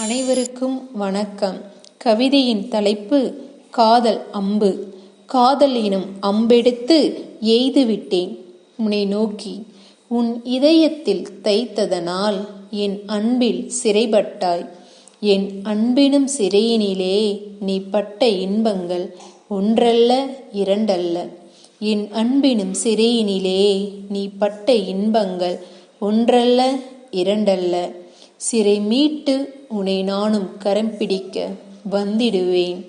அனைவருக்கும் வணக்கம். கவிதையின் தலைப்பு காதல் அம்பு. காதல் எனும் அம்பெடுத்து எய்துவிட்டேன் உன்னை நோக்கி உன் இதயத்தில் தைத்ததனால் என் அன்பில் சிறைப்பட்டாய். என் அன்பினும் சிறையினிலே நீ பட்ட இன்பங்கள் ஒன்றல்ல இரண்டல்ல. என் அன்பினும் சிறையினிலே நீ பட்ட இன்பங்கள் ஒன்றல்ல இரண்டல்ல. சிறை மீட்டு உன்னை நானும் கரம் பிடிக்க வந்திடுவேன்.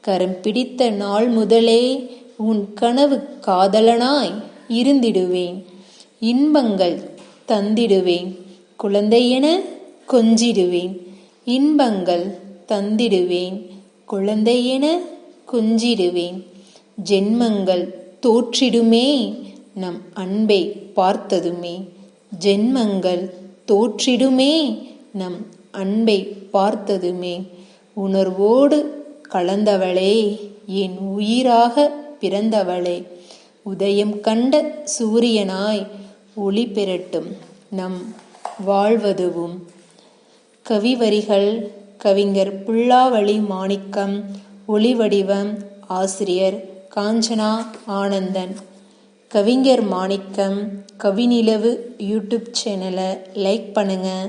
கரம் பிடித்த நாள் முதலே உன் கனவு காதலனாய் இருந்திடுவேன். இன்பங்கள் தந்திடுவேன். குழந்தையென கொஞ்சிடுவேன். இன்பங்கள் தந்திடுவேன். குழந்தையென கொஞ்சிடுவேன். ஜென்மங்கள் தோற்றிடுமே. நம் அன்பை பார்த்ததுமே. ஜென்மங்கள் தோற்றிடுமே. நம் அன்பை பார்த்ததுமே உணர்வோடு கலந்தவளே என் உயிராக பிறந்தவளே. உதயம் கண்ட சூரியனாய் ஒளி பெறட்டும். நம் வாழ்வதுவும் கவிவரிகள் கவிஞர் புல்லாவளி மாணிக்கம் ஒளிவடிவம் ஆசிரியர் காஞ்சனா ஆனந்தன். கவிஞர் மாணிக்கம் கவிநிலவு யூடியூப் சேனலை லைக் பண்ணுங்கள்